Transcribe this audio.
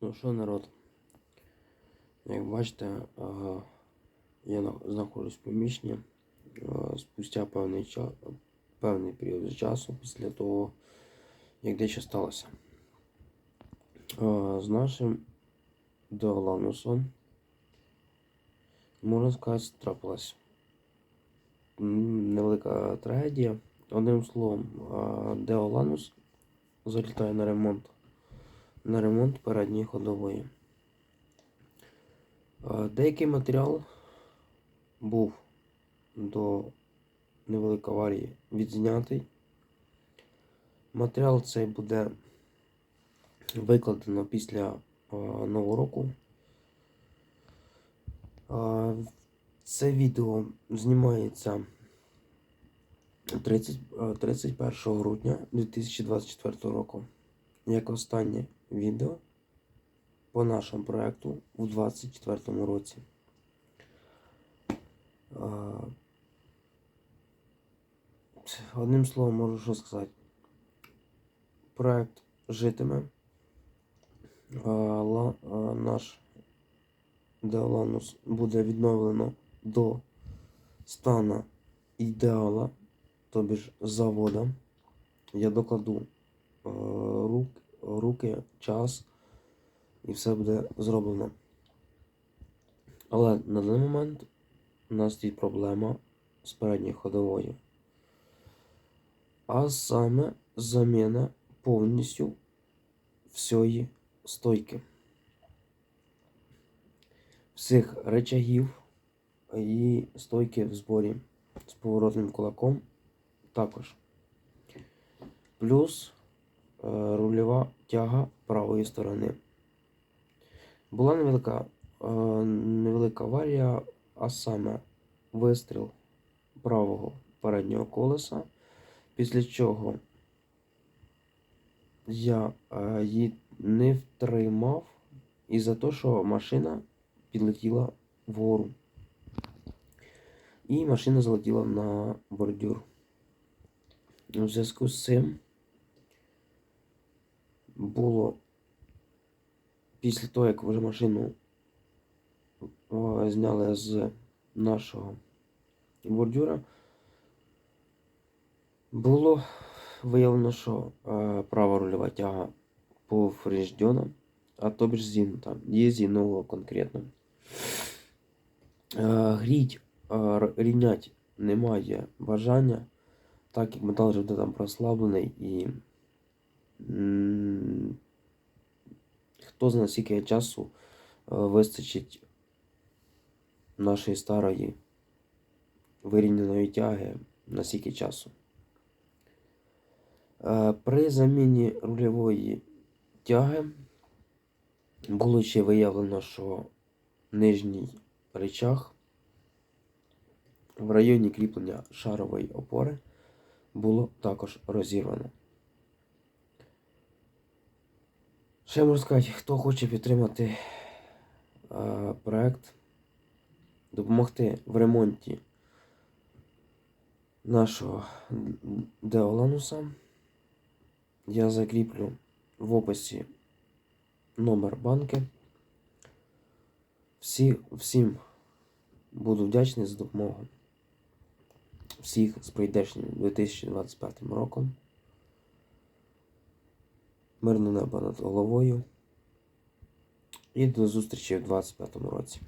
Ну що, народ? Як бачите, я знаходжусь в приміщенні е, спустя певний, ча... певний період часу після того, як дещо сталося. З нашим Деоланусом, можна сказати, трапилась невелика трагедія. Одним словом, Деоланус залітає на ремонт на ремонт передньої ходової. Е, Деякий матеріал був до невеликої аварії відзнятий. Матеріал цей буде викладено після е, Нового року. Е, Це відео знімається 30, е, 31 грудня 2024 року як останнє відео по нашому проекту у 2024 році. Одним словом можу що сказати. Проект житиме. Наш Деоланус буде відновлено до стану ідеала, тобі ж завода. Я докладу руки, час і все буде зроблено. Але на даний момент у нас стоїть проблема з передньою ходовою. А саме заміна повністю всієї стойки. Всіх речагів і стойки в зборі з поворотним кулаком також. Плюс рульова тяга правої сторони. Була невелика, е, невелика аварія, а саме вистріл правого переднього колеса, після чого я е, її не втримав із-за того, що машина підлетіла вгору. І машина залетіла на бордюр. У зв'язку з цим було після того, як вже машину зняли з нашого бордюра, було виявлено, що е, права рульова тяга повреждена, а то бишь зігнута, є зігнуло конкретно. Е, гріть, е, рівнять немає бажання, так як метал вже там прослаблений і хто знає, скільки часу е, вистачить нашої старої вирівняної тяги на скільки часу. Е, При заміні рульової тяги було ще виявлено, що нижній речах в районі кріплення шарової опори було також розірвано. Ще можу сказати, хто хоче підтримати е, проект, допомогти в ремонті нашого Деолануса, я закріплю в описі номер банки. Всі, всім буду вдячний за допомогу. Всіх з прийдешнім 2025 роком. Мирне небо над головою. І до зустрічі в 2025 році.